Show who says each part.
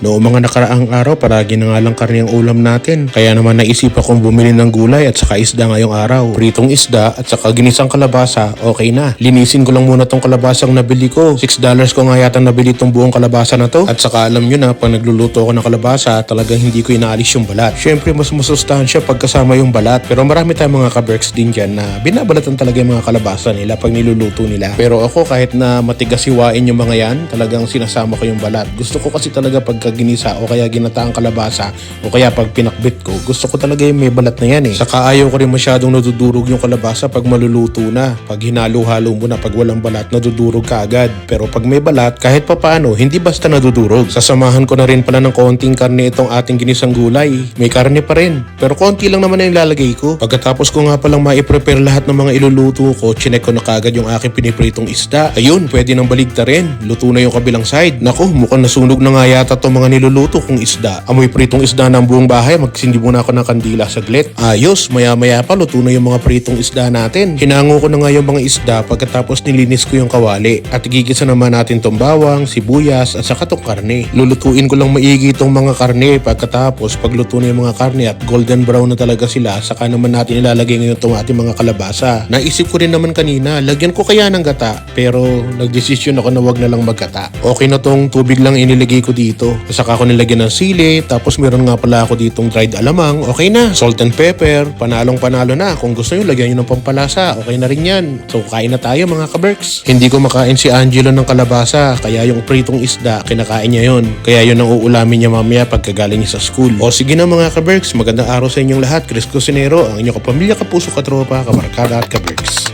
Speaker 1: Noong mga nakaraang araw, paragi na nga lang karne ang ulam natin. Kaya naman naisip akong bumili ng gulay at saka isda ngayong araw. Pritong isda at saka ginisang kalabasa, okay na. Linisin ko lang muna tong kalabasang nabili ko. 6 dollars ko nga yata nabili tong buong kalabasa na to. At saka alam nyo na, pag nagluluto ako ng kalabasa, talagang hindi ko inaalis yung balat. Syempre, mas masustansya pag kasama yung balat. Pero marami tayong mga kaberks din dyan na binabalatan talaga yung mga kalabasa nila pag niluluto nila. Pero ako, kahit na matigas hiwain yung mga yan, talagang sinasama ko yung balat. Gusto ko kasi talaga pagka ginisa o kaya ginataang kalabasa o kaya pag pinakbit ko, gusto ko talaga yung may balat na yan eh. Saka ayaw ko rin masyadong nadudurog yung kalabasa pag maluluto na. Pag hinalo-halo mo na, pag walang balat, nadudurog ka agad. Pero pag may balat, kahit papaano, hindi basta nadudurog. Sasamahan ko na rin pala ng konting karne itong ating ginisang gulay. May karne pa rin. Pero konti lang naman ang ilalagay ko. Pagkatapos ko nga palang ma-prepare lahat ng mga iluluto ko, chinek ko na kagad yung aking pinipritong isda. Ayun, pwede nang baligta rin. Luto na yung kabilang side. Nako, mukhang nasunog na nga yata itong mga niluluto kong isda. Amoy pritong isda ng buong bahay, magsindi muna ako ng kandila saglit. Ayos, maya-maya pa luto na yung mga pritong isda natin. Hinango ko na nga yung mga isda pagkatapos nilinis ko yung kawali. At gigisa naman natin tong bawang, sibuyas at saka tong karne. Lulutuin ko lang maigi itong mga karne pagkatapos pagluto na yung mga karne at golden brown na talaga sila saka naman natin ilalagay ngayon itong ating mga kalabasa. Naisip ko rin naman kanina, lagyan ko kaya ng gata pero nagdesisyon ako na wag na lang magkata. Okay na tong tubig lang inilagay ko dito. Saka ako nilagyan ng sili tapos meron nga pala ako ditong dried alamang. Okay na, salt and pepper, panalong panalo na. Kung gusto nyo, lagyan nyo ng pampalasa. Okay na rin yan. So kain na tayo mga kaberks. Hindi ko makain si Angelo ng kalabasa kaya yung pritong isda, kinakain niya yon. Kaya yun ang uulamin niya mamaya pagkagaling niya sa school. O sige na mga kaberks, magandang araw sa inyong lahat. Chris Cusinero, ang inyong kapamilya, kapuso, katropa, kabarkada at kaberks.